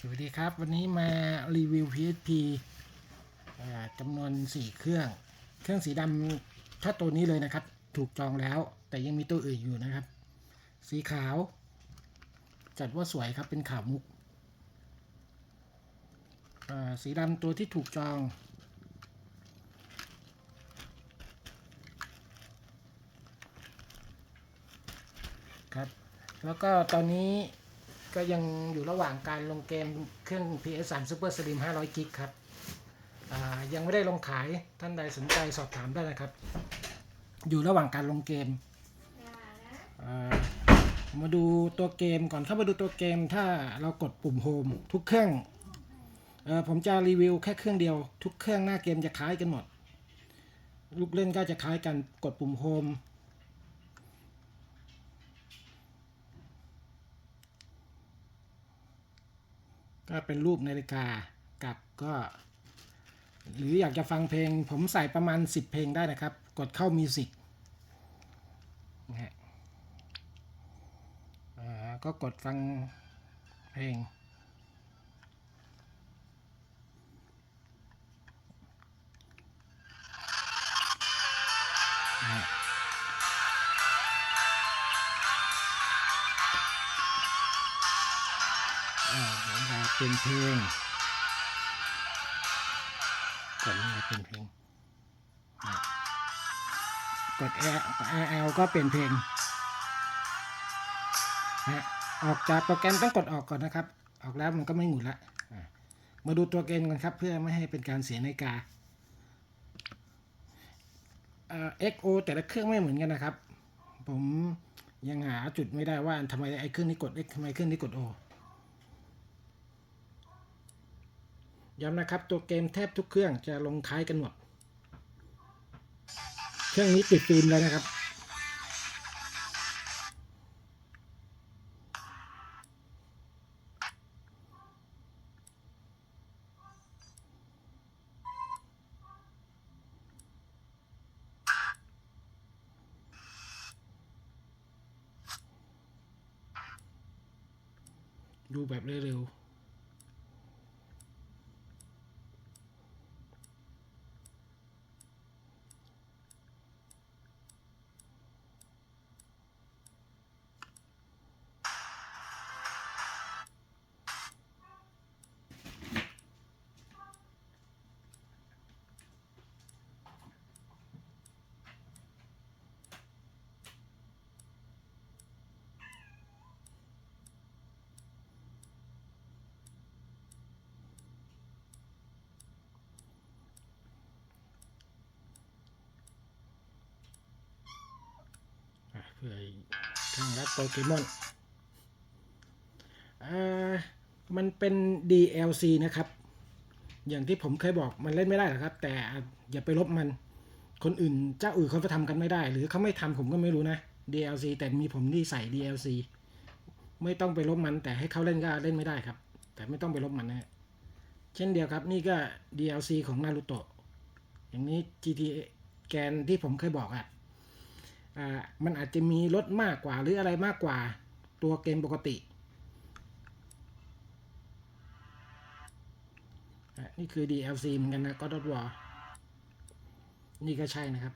สวัสดีครับ วันนี้มารีวิว PSP อ่าจำนวน 4 เครื่อง เครื่องสีดำถ้าตัวนี้เลยนะครับ ถูกจองแล้ว แต่ยังมีตัวอื่นอยู่นะครับ สีขาว จัดว่าสวยครับเป็นขาวมุก สีดำตัวที่ถูกจอง ครับ แล้วก็ตอนนี้ ก็ยังอยู่ระหว่างการลงเกมเครื่อง PS3 Super Slim 500กิกครับยังไม่ได้ลงขายท่านใดสนใจสอบถามได้นะครับ อยู่ระหว่างการลงเกม มาดูตัวเกมก่อนเข้ามาดูตัวเกมถ้าเรากดปุ่มโฮมทุกเครื่องอผมจะรีวิวแค่เครื่องเดียว ทุกเครื่องหน้าเกมจะคล้ายกันหมด ลูกเล่นก็จะคล้ายกันกดปุ่มโฮม ก็เป็นรูปนาฬิกากับก็ หรืออยากจะฟังเพลง ผมใส่ประมาณ 10 เพลงได้นะครับ กดเข้ามิวสิกนะฮะก็กดฟังเพลงนะ เดี๋ยวเราเป็นเพลงกดนี่เป็นเพลงอะกด L L ก็เป็นเพลงนะออกจากโปรแกรมต้องกดออกก่อนนะครับ ออกแล้วมันก็ไม่หมุนละมาดูตัวเกมกันครับ เพื่อไม่ให้เป็นการเสียนาฬิกาเอ่อ XO แต่ละเครื่องไม่เหมือนกันนะครับ ผมยังหาจุดไม่ได้ว่าทำไมไอ้เครื่องนี้กด X ทำไมเครื่องนี้กด O ย้ำนะครับ ตัวเกมแทบทุกเครื่องจะลงคล้ายกันหมด เครื่องนี้ติดฟิล์มแล้วนะครับ ดูแบบเร็วๆ เพื่อข้างรักโปเกมอนอ่อมันเป็น DLC นะครับ อย่างที่ผมเคยบอกมันเล่นไม่ได้หรอกครับ แต่อย่าไปลบมัน คนอื่นเจ้าอื่นเขาจะทำกันไม่ได้ หรือเขาไม่ทำผมก็ไม่รู้นะ DLC แต่มีผมที่ใส่ DLC ไม่ต้องไปลบมัน แต่ให้เขาเล่นก็เล่นไม่ได้ครับ แต่ไม่ต้องไปลบมันนะฮะเช่นเดียวครับนี่ก็ DLC ของนารูโตะอย่างนี้ GTA แกนที่ผมเคยบอกอะ่ะ อ่ามันอาจจะมีลดมากกว่าหรืออะไรมากกว่าตัวเกมปกติ นี่คือ DLC เหมือนกันนะ God of War นี่ก็ใช่นะครับ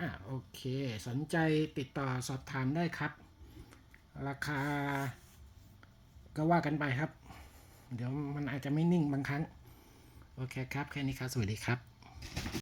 อะโอเค สนใจติดต่อสอบถามได้ครับ ราคาก็ว่ากันไปครับ เดี๋ยวมันอาจจะไม่นิ่งบางครั้ง โอเคครับ แค่นี้ครับ สวัสดีครับ